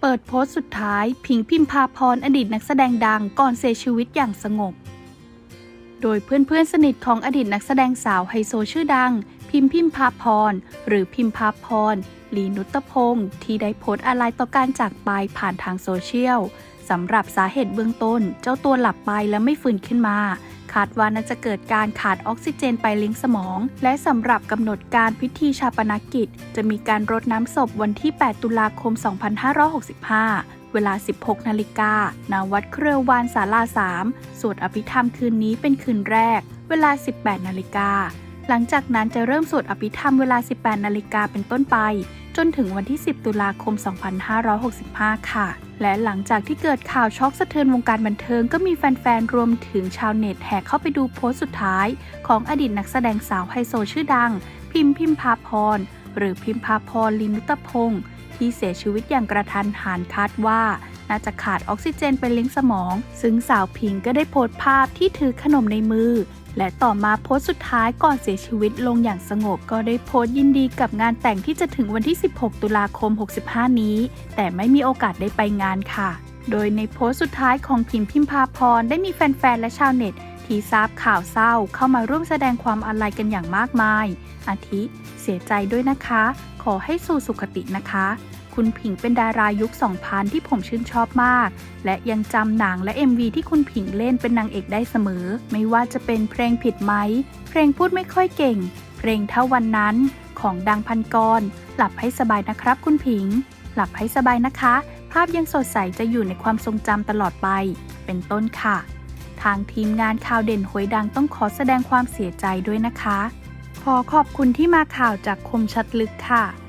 เปิดโพสต์สุดท้ายผิงพิมพาพรอดีตนักแสดงดังก่อนเสียชีวิตอย่างสงบ โดยเพื่อนๆสนิทของอดีตนักแสดงสาวไฮโซชื่อดัง พิมพิมพาพร หรือพิมพาพรลีนุตพงศ์ที่ได้โพสต์อะไรต่อการจากไปผ่านทางโซเชียลสำหรับสาเหตุเบื้องต้น เจ้าตัวหลับไปและไม่ฟื้นขึ้นมาาดว่าน่าจะเกิดการขาดออกซิเจนไปเลี้ยงสมอง และสำหรับกำหนดการพิธีชาปนกิจ จะมีการรดน้ำศพวันที่ 8 ตุลาคม 2565เวลา 16 นาฬิกา ณ วัดเครือวานศาลา 3 สวดอภิธรรมคืนนี้เป็นคืนแรก เวลา 18 นาฬิกา หลังจากนั้นจะเริ่มสวดอภิธรรมเวลา 18 นาฬิกาเป็นต้นไป จนถึงวันที่ 10 ตุลาคม 2565 ค่ะ และหลังจากที่เกิดข่าวช็อกสะเทือนวงการบันเทิงก็มีแฟนๆ รวมถึงชาวเน็ตแห่เข้าไปดูโพสต์สุดท้าย ของอดีตนักแสดงสาวไฮโซชื่อดัง พิมพิมพาพร หรือพิมพาพรลินุตพงศ์ที่เสียชีวิตอย่างกระทันหันคาดว่าน่าจะขาดออกซิเจนไปเลี้ยงสมอง ซึ่งสาวพิงก็ได้โพสต์ภาพที่ถือขนมในมือ และต่อมาโพสต์สุดท้ายก่อนเสียชีวิตลงอย่างสงบ ก็ได้โพสต์ยินดีกับงานแต่งที่จะถึงวันที่ 16 ตุลาคม 65 นี้ แต่ไม่มีโอกาสได้ไปงานค่ะ โดยในโพสต์สุดท้ายของพิมพิมพาพรได้มีแฟนๆ และชาวเน็ตที่ทราบข่าวเศร้าเข้ามาร่วมแสดงความอาลัยกันอย่างมากมาย อาทิ เสียใจด้วยนะคะ ขอให้สู่สุขตินะคะ คุณผิงเป็นดารายุค 2000 ที่ผมชื่นชอบมาก และยังจำหนังและ MV ที่คุณผิงเล่นเป็นนางเอกได้เสมอ ไม่ว่าจะเป็นเพลงผิดไหม เพลงพูดไม่ค่อยเก่ง เพลงเท่าวันนั้นของดังพันกร หลับให้สบายนะครับคุณผิง หลับให้สบายนะคะ ภาพยังสดใสจะอยู่ในความทรงจำตลอดไป เป็นต้นค่ะ ทางทีมงานข่าวเด่นหวยดังต้องขอแสดงความเสียใจด้วยนะคะ ขอขอบคุณที่มาข่าวจากคมชัดลึกค่ะ